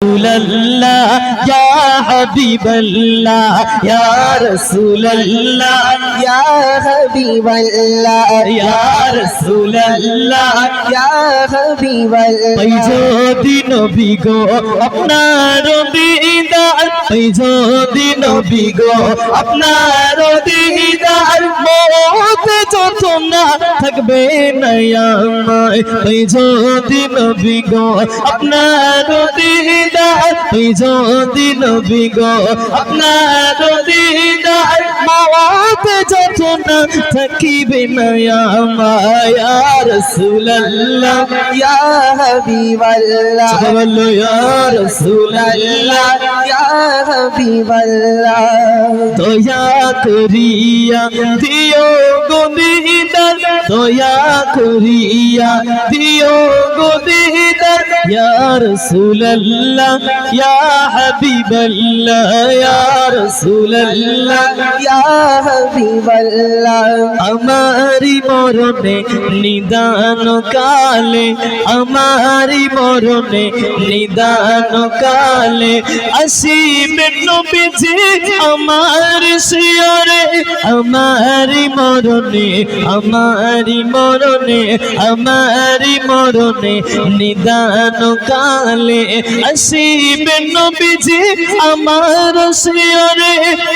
رسول اللہ یا حبیب اللہ یا رسول اللہ یا حبیب اللہ یا رسول اللہ یا حبیب اللہ پئی جو دین بھی گو اپنا رو دیدار پئی جو دین بھی گو اپنا رو دیدار থাকবে নয়ামায় তুই যদি নবী গো আপনার দিদার থাকিবে নয়ামায়া রসুলাল্লাহ ইয়া হাবিবাল্লাহ। বলো দয়া করিয়া দিও গো দিদার ইয়া রাসূলুল্লাহ ইয়া হাবিবাল্লাহ ইয়া রাসূলুল্লাহ يا حبيب الله আমারি মরণে নিদান কালে আমারি মরণে নিদান কালে আসিবে নবীজি আমার শিয়রে আমারি মরণে আমারি মরণে আমারি মরণে নিদান জান কালে আসিবে নবীজি আমার শিয়রে।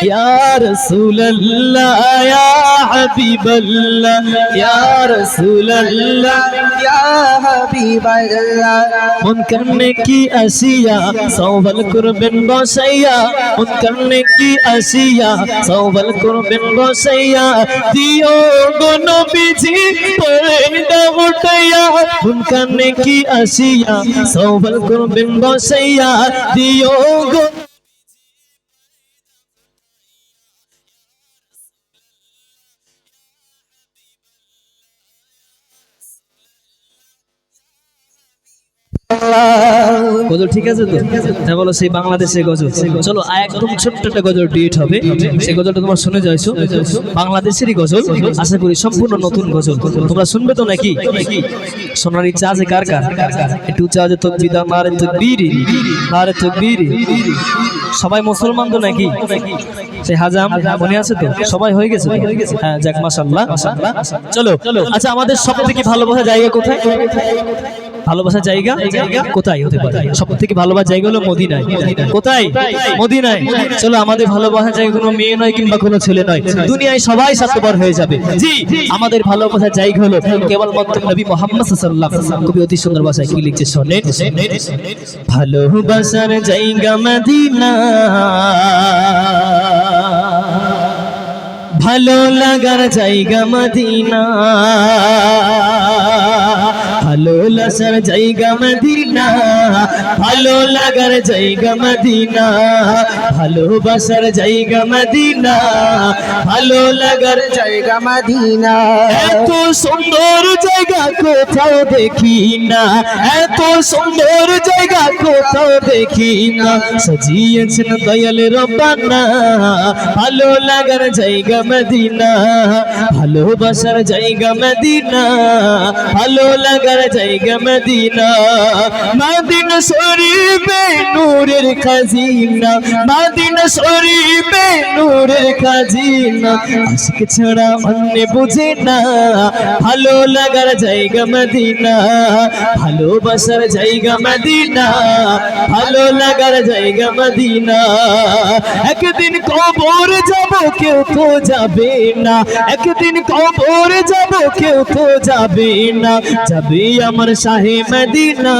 ইয়া রাসূলুল্লাহ, ইয়া হাবিবাল্লাহ, ইয়া রাসূলুল্লাহ, ইয়া হাবিবাল্লাহ। মন করনে কি আসিয়া সওবল করবেন বসাইয়া? মন করনে কি আসিয়া সওবল করবেন বসাইয়া? দিও গো নবীজি পরদা উঠাইয়া। মন করনে কি আসিয়া সওয়াল করবেন বসাইয়া দিও গো। গজল, ঠিক আছে তো? হ্যাঁ বলো, সেই বাংলাদেশের গজল। চলো একদম ছোট্ট একটা গজল ডিট হবে। সেই গজলটা তোমার শুনে যাইছো। বাংলাদেশেরই গজল। আশা করি সম্পূর্ণ নতুন গজল। তোমরা শুনবে তো নাকি? সোনার আছে কার কার? একটু চা যে তকবিদা মারে তো তকবীরি মারে তকবীরি। সবাই মুসলমান তো নাকি? সেই হাজাম, মনে আছে তো? সবাই হয়ে গেছে তো? হ্যাঁ যাক, মাশাআল্লাহ। চলো আচ্ছা আমাদের সব থেকে ভালোবাসা জায়গা কোথায়? ভালোবাসার জায়গা? কোথায় হতে পারে? সব থেকে ভালোবাসার জায়গা হলো মদিনায়। কোথায়? মদিনায়। চলো আমাদের ভালোবাসার জায়গা কোনো মেয়ে নয় কিংবা কোনো ছেলে নয়। দুনিয়ায় সবাই স্বার্থপর হয়ে যাবে। জি। আমাদের ভালোবাসার জায়গা হলো কেবলমাত্র নবী মোহাম্মদ সাল্লাল্লাহু আলাইহি ওয়াসাল্লাম। কবি অতি সুন্দর ভাষায় কি লিখছে শোনেন? ভালোবাসার জায়গা মদিনা। ভালো লাগার জায়গা মদিনা। ভালো লাগার জায়গা মদিনা ভালো লাগার জায়গা মদিনা ভালোবাসার জায়গা মদিনা ভালো লাগার জায়গা মদিনা এত সুন্দর জায়গা কোথাও দেখি না এত সুন্দর জায়গা কোথাও দেখি না সাজিয়েছেন দয়াল রব্বানা ভালো লাগার জায়গা মদিনা ভালোবাসার জায়গা মদিনা ভালো লাগার জায়গা মদিনা। মদিনা শরীফে নূরের খাজিনা। মদিনা শরীফে নূরের খাজিনা। আশিক ছাড়া অন্য বুঝে না। ভালো লাগার জায়গা মদিনা। ভালোবাসার জায়গা মদিনা। ভালো লাগার জায়গা মদিনা। একদিন কবর যাব, কেউ তো যাবে না। একদিন কবর যাব, কেউ তো যাবে না। যাবে আমার শাহে মদিনা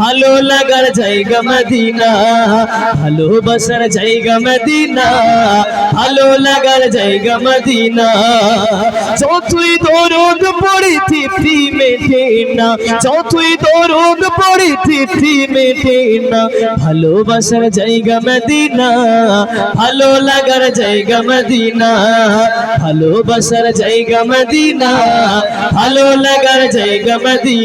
ভালো লাগার জায়গা মদিনা ভালোবাসার জায়গা মদিনা ভালো লাগার জায়গা মদিনা যতই দরদ পড়ি তৃপ্তি মেটে না যতই দরদ পড়ি তৃপ্তি মেটে না ভালোবাসার জায়গা মদিনা ভালো লাগার জায়গা মদিনা ভালোবাসার জায়গা মদিনা ভালো লাগার জায়গা মদিনা কি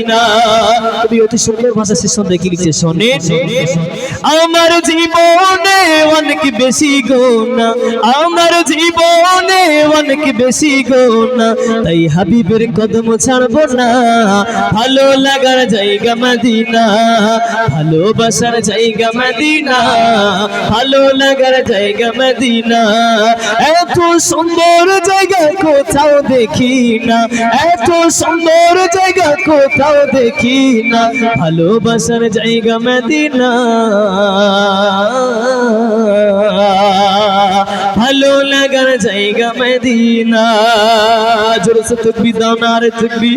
আমার জীবনে অনেক বেশি গোনা। আমার জীবনে অনেক বেশি গোনা। তাই হাবিবের কদম ছাড়বো না। ভালো লাগার জায়গা মদিনা। ভালোবাসার জায়গা মদিনা। ভালো লাগার জায়গা মদিনা। এত সুন্দর জায়গা কোথাও দেখি না। এত সুন্দর জায়গা কোথাও দেখি না ভালোবাসার জায়গা মদিনা। ভালো লাগার জায়গা মদিনা। জোরে সে তুকবি দাও না রে তুকবি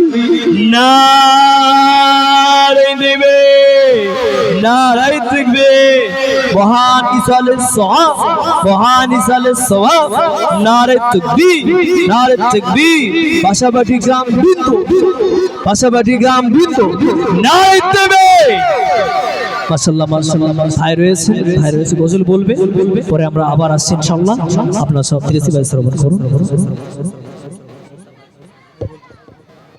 না দেবে নারাই তুকবে মহান ইসালে সওয়াব, মহান ইসালে সওয়াব। নারে তুকবি নারে তুকবি পাশাপাশি গ্রাম বিন্দু, পাশাপাশি গ্রাম বিন্দু। নারে দেবে। গজল বলবে। পরে আমরা আবার আসছি ইনশাল্লাহ আপনার সব তিরিশি করুন।